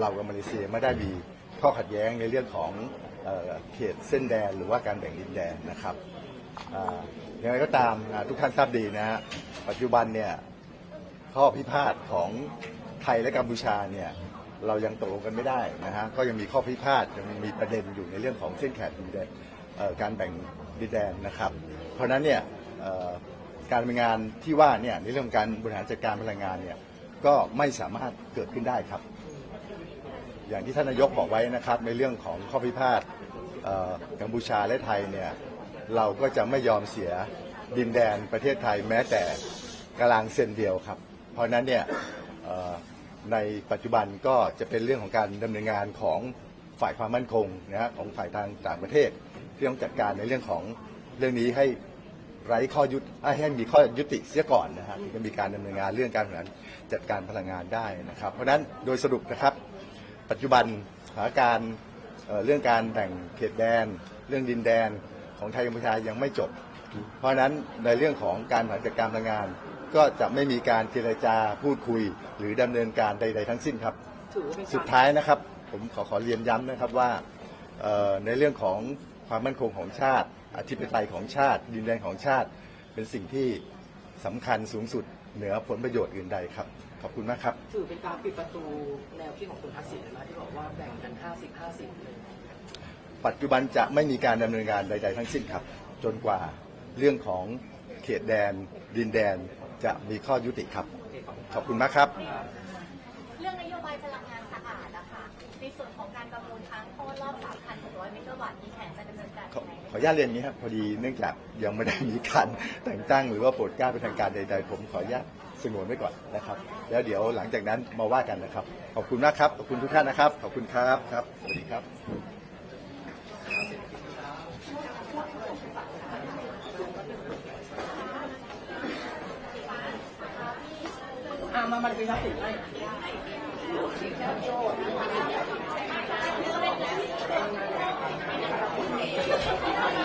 เรากับมาเลเซียไม่ได้มีข้อขัดแย้งในเรื่องของเขตเส้นแดนหรือว่าการแบ่งดินแดนนะครับอย่างไรก็ตามทุกท่านทราบดีนะฮะปัจจุบันเนี่ยข้อพิพาทของไทยและกัมพูชาเนี่ยเรายังตกลงกันไม่ได้นะฮะก็ยังมีข้อพิพาทยังมีประเด็นอยู่ในเรื่องของเส้นแขนดินแดนการแบ่งดินแดนนะครับ เพราะฉะนั้นเนี่ยการดำเนินงานที่ว่าเนี่ยในเรื่องการบริหารจัดการพลังงานเนี่ยก็ไม่สามารถเกิดขึ้นได้ครับ อย่างที่ท่านนายกบอกไว้นะครับ ในเรื่องของข้อพิพาทกัมพูชาและไทยเนี่ยเราก็จะไม่ยอมเสียดินแดนประเทศไทยแม้แต่กลางเซนเดียวครับ เพราะนั้นเนี่ยในปัจจุบันก็จะเป็นเรื่องของการดำเนินงานของฝ่ายความมั่นคงนะฮะของฝ่ายทางต่างประเทศ ที่ต้องจัดการในเรื่องของเรื่องนี้ให้ไร้ข้อยุติให้มีข้อยุติเสียก่อนนะฮะถึงจะมีการดำเนินงานเรื่องการบริหารจัดการพลังงานได้นะครับ เพราะนั้นโดยสรุปนะครับ ปัจจุบันสถานการณ์เอ่อเรื่องการแบ่งเขตแดน เรื่องดินแดนของไทยกัมพูชายังไม่จบ เพราะฉะนั้นในเรื่องของการบริหารจัดการพลังงาน ก็จะไม่มีการเจรจาพูดคุย หรือดำเนินการใด ๆ ทั้งสิ้นครับถือว่าเป็นกรสุดท้ายนะครับ ผมขอขอเรียนย้ำนะครับว่าเอ่อในเรื่องของความมั่นคงของชาติ อธิปไตยของชาติ ดินแดนของชาติ เป็นสิ่งที่สำคัญสูงสุดเหนือผลประโยชน์อื่นใดครับ ขอบคุณมากครับ ถือเป็นการปิดประตูแนวคิดของคุณทักษิณเลยนะที่บอกว่าแบ่งกัน 50 50เลยปัจจุบันจะไม่มีการดำเนินงานใด ๆ ทั้งสิ้นครับ จนกว่าเรื่องของเขตแดน ดินแดนจะมีข้อยุติครับโอเคขอบคุณขอบคุณมากครับ เรื่องนโยบายพลังงานสะอาดอะค่ะในส่วนของการประมูลทางโค่นรอบ 3,600 เมกะวัตต์มีแผนจะดำเนินการขอยังไงไหมขออนุญาตเรียนอย่างนี้ครับพอดีเนื่องจากยังไม่ได้มีการแต่งตั้งหรือว่าโปรดเกล้าเป็นทางการใด ๆ ผมขออนุญาต สงวนไว้ก่อนนะครับ แล้วเดี๋ยวหลังจากนั้นมาว่ากันนะครับ ขอบคุณมากครับ ขอบคุณทุกท่านนะครับ ขอบคุณครับครับ สวัสดีครับอะมามันเป็นทักษิณให้